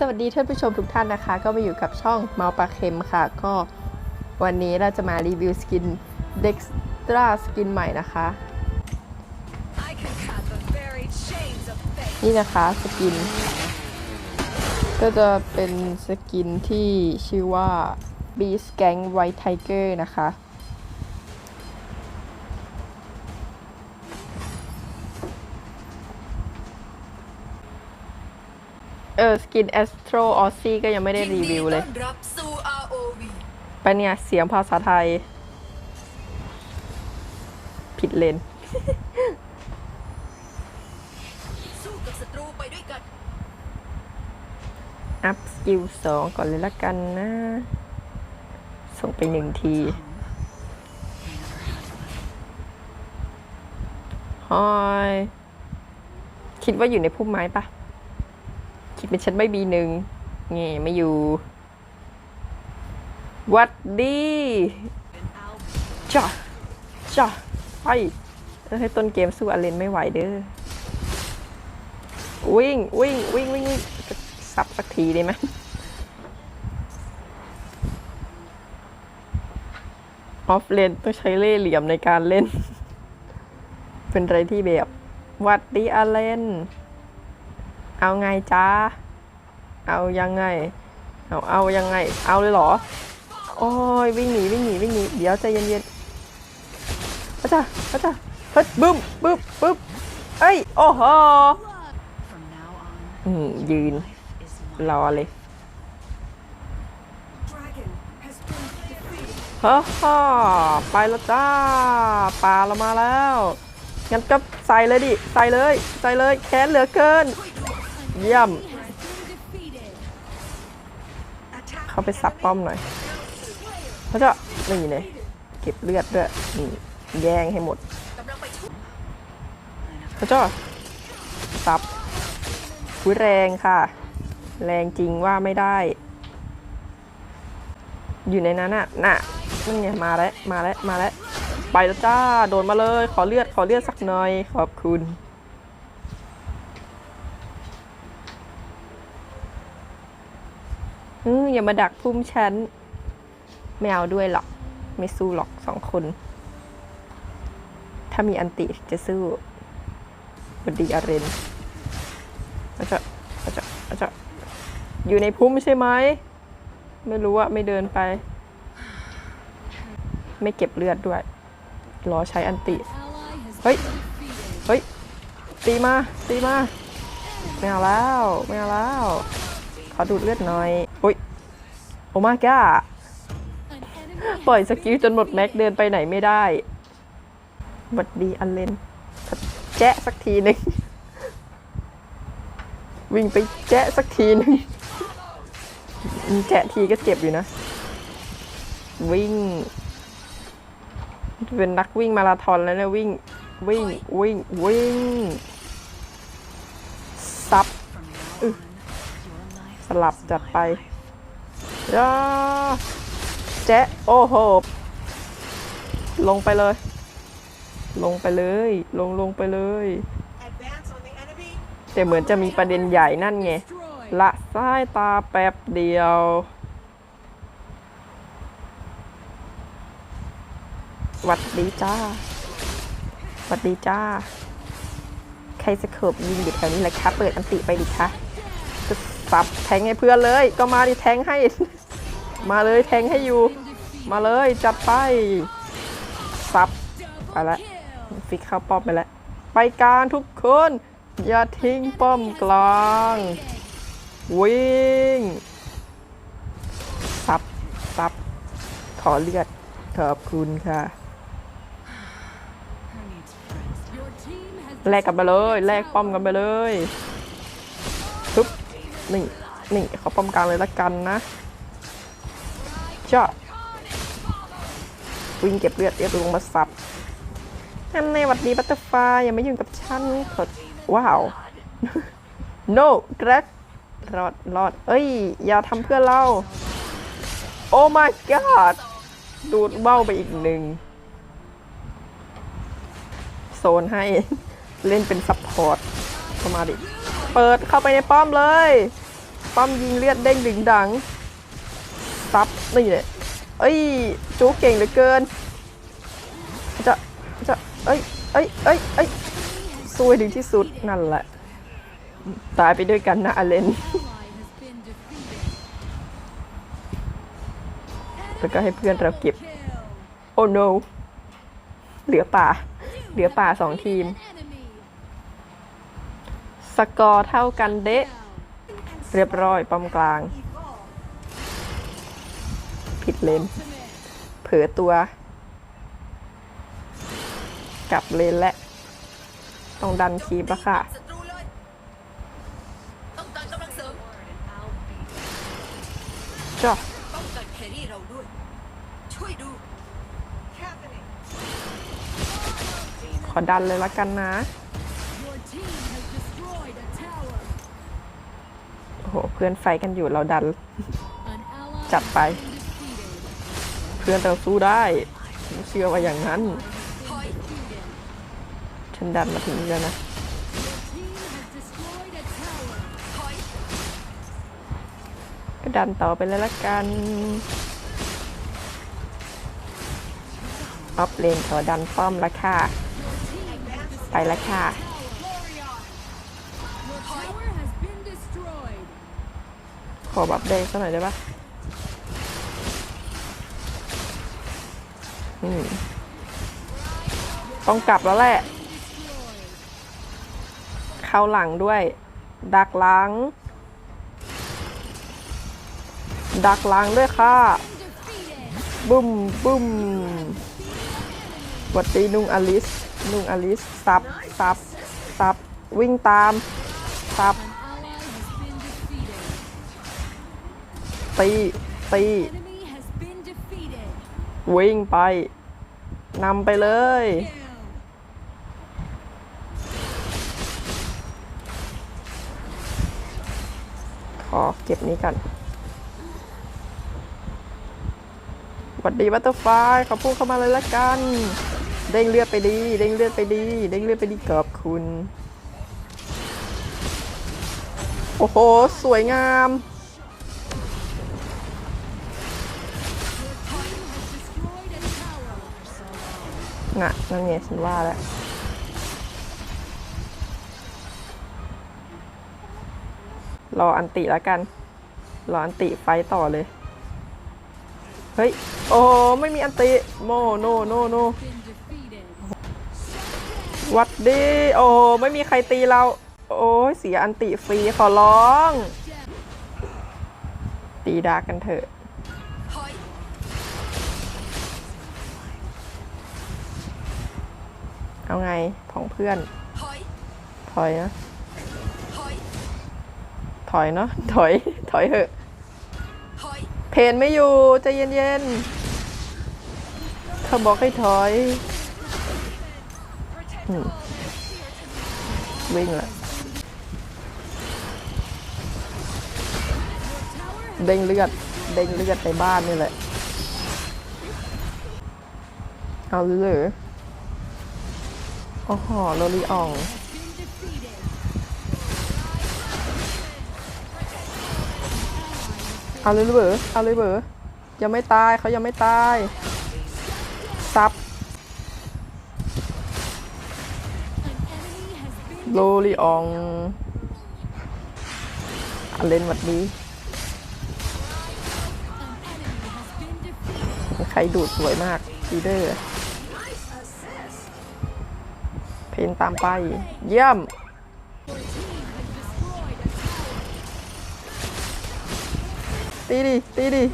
สวัสดีท่านผู้ชมทุกท่านนะคะ ก็มาอยู่กับช่องเมาปลาเค็มค่ะ ก็วันนี้เราจะมารีวิวสกิน Dextra สกินใหม่นะคะ นี่นะคะสกิน ก็จะเป็นสกินที่ชื่อว่า Beast Gang White Tiger นะคะ เออสกิน Astro o z z ก็ยังไม่ได้รีวิวเลยนดีต้อนรับสู่ ROV ไปเนี่ย เสียงภาษาไทย ผิดเลน สู้กับศัตรูไปด้วยกัน อัพสกิลสองก่อนเลยละกันนะ ส่งไปหนึ่งทีฮอย คิดว่าอยู่ในพุ่มไม้ปะ คิดเป็นฉันไม่บีหนึ่งเงี้ไม่อยู่วัดดีจ้าจ้าไปเออให้ต้นเกมสู้อเลนไม่ไหวเด้อวิ่งวิ่งวิ่งวิ่งสับสักทีได้ไหมออฟเลนต้องใช้เล่ห์เหลี่ยมในการเล่น เป็นอะไรที่แบบวัดดีอาเลน เอาไงจ้า เอายังไง เอาเอายังไง เอาเลยเหรอ โอ้ยวิ่งหนีวิ่งหนีวิ่งหนี เดี๋ยวใจเย็นๆอาจารย์อาจารย์เฮ้ยบึ้มบึ้มบึ้มเอ้ย โอ้โหอืมยืน รอเลยฮ่าฮ่าไปแล้วจ้าปลาเรามาแล้ว งั้นก็ใส่เลยดิ ใส่เลย ใส่เลย แค้นเหลือเกิน เยี่ยม เข้าไปสับป้อมหน่อยเขาจะนี่เลยเก็บเลือดด้วยนี่แย่งให้หมดเขาจะสับอุ้ยแรงค่ะ แรงจริงว่าไม่ได้ อยู่ในนั้นน่ะ น่ะนั่นไงมาแล้ว มาแล้ว มาแล้ว ไปแล้วจ้า โดนมาเลย ขอเลือด ขอเลือดสักหน่อย ขอบคุณ อืมอย่ามาดักพุ่มฉัน ไม่เอาด้วยหรอก ไม่สู้หรอกสองคน ถ้ามีอันติจะสู้บดีอาเรนอาจจะอาจจะอาจจะอยู่ในพุ่มใช่ไหม ไม่รู้ว่าไม่เดินไป ไม่เก็บเลือดด้วย รอใช้อันติ เฮ้ย เฮ้ย ตีมา ตีมา ไม่เอาแล้ว ไม่เอาแล้ว ขอดูดเลือดหน่อยโอ้ยโอมาก้าปล่อยสกิลจนหมดแม็กเดินไปไหนไม่ได้บัดดีอันเลนแจ๊ะสักทีหนึ่งวิ่งไปแจ๊ะสักทีหนึ่งแจ๊ะทีก็เจ็บอยู่นะ วิ่ง เป็นนักวิ่งมาราธอนแล้วเนี่ยวิ่ง วิ่ง วิ่ง วิ่ง ซับ From now on, your life สลับจัดไปยาแจ๊ะโอ้โห ลงไปเลย ลงไปเลย ลงลงไปเลย แต่เหมือนจะมีประเด็นใหญ่นั่นไง ละสายตาแป๊บเดียวหวัดดีจ้าหวัดดีจ้า ใครสะเขิบยิงอยู่แถวนี้แหละคะ เปิดอันติไปดิคะจะ สับแทงให้เพื่อนเลย ก็มาดิแทงให้ มาเลยแทงให้อยู่ มาเลยจัดไปสับไปแล้วฟิกเข้าป้อมไปแล้วไปกางทุกคนอย่าทิ้งป้อมกลาง วิ่งสับสับขอเลือดขอบคุณค่ะ แลกกันไปเลย แลกป้อมกันไปเลย นี่นี่เขาป้อมกลางเลยละกันนะจ้าวิ่งเก็บเลือดเรียบลงมาสับนั่นในวัดดีบัตเตอร์ฟลายอย่ามายุ่งกับฉันขอว้าว no กรกรอดรอด เอ้ย อย่าทำเพื่อเรา โอ้ my god ดูดเบ้าไปอีกหนึ่งโซนให้ เล่นเป็นซัพพอร์ตเข้ามาดิ เปิดเข้าไปในป้อมเลย ป้อมยิงเลือดเด้งดึงดังซับนี่เลยเอ้ยจูเก่งเหลือเกิน จะจะเอ้ยเอ้ยเอ้ยเอ้ยซวยถึงที่สุดนั่นแหละ ตายไปด้วยกันนะอเลนแล้วก็ให้เพื่อนเราเก็บ โอ้ no เหลือป่า เหลือป่าสองทีม สกอร์เท่ากันเดะเรียบร้อยป้อมกลาง ผิดเลน เผลอตัว กลับเลนและ ต้องดันคีบแล้วค่ะศัตรูเลยต้องการกำลังเสริมจ้ะต้องการแครี่เราด้วยช่วยดูขอดันเลยละกันนะ เพื่อนไฟกันอยู่เราดัน จัดไป เพื่อนเราสู้ได้ผมเชื่อว่าอย่างนั้นถอยฉันดันมาถึงนี่แล้วนะถอยก็ดันต่อไปเลยละกันออฟเลนขอดันป้อมละค่ะ ไปละค่ะ อบับแดงสักหน่อยได้ปะอืมต้องกลับแล้วแหละ เข้าหลังด้วย ดักหลัง ดักหลังด้วยค่ะ บุ้มบุ้มหวัดดีนุ่งอลิส นุ่งอลิสซับซับซับวิ่งตามซับ ตีตีวิ่งไปนำไปเลย ขอเก็บนี้กันหวัดดีบัตเตอร์ไฟขอพูดเข้ามาเลยละกัน เด้งเลือดไปดี เด้งเลือดไปดี เด้งเลือดไปดีขอบคุณ โอ้โห สวยงาม น่ะนั่นไงฉันว่าแล้วรออันติแล้วกัน รออันติไฟต่อเลย เฮ้ย โอ้ไม่มีอันติ โมโนโนโนวัดดี โอ้ไม่มีใครตีเรา โอ้ยเสียอันติฟรีขอร้อง ตีดาร์กันเถอะ เอาไงของเพื่อน ถอยถอยนะถอยถอยเนาะ ถอย ถอยเถอะถอยเพนไม่อยู่ใจะเย็นๆเขาบอกให้ถอยอืมวิ่งละเด้งเลือด เด้งเลือดในบ้านนี่แหละ เอาเลย โอ้โหโรลีอองเอาเลยเบอร์เอาเลยเบอร์ยังไม่ตายเขายังไม่ตายซับโลลีอองอเลนวัดดีใครดูดสวยมากซีเดอร์ เพนตามไป เยี่ยม ตีดิ ตีดิ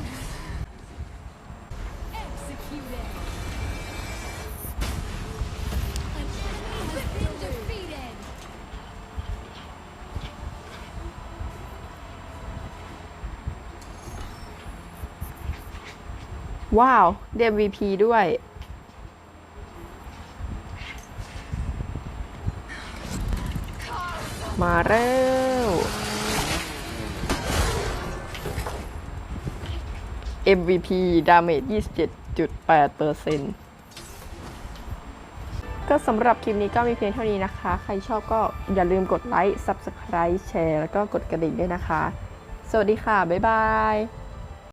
ว้าว ได้ MVP ด้วย มาแล้ว MVP ดาเมจ27.8%ก็สำหรับคลิปนี้ก็มีเพียงเท่านี้นะคะ ใครชอบก็อย่าลืมกดไลค์ Subscribe แชร์ แล้วก็กดกระดิ่งด้วยนะคะ สวัสดีค่ะ บ๊ายบาย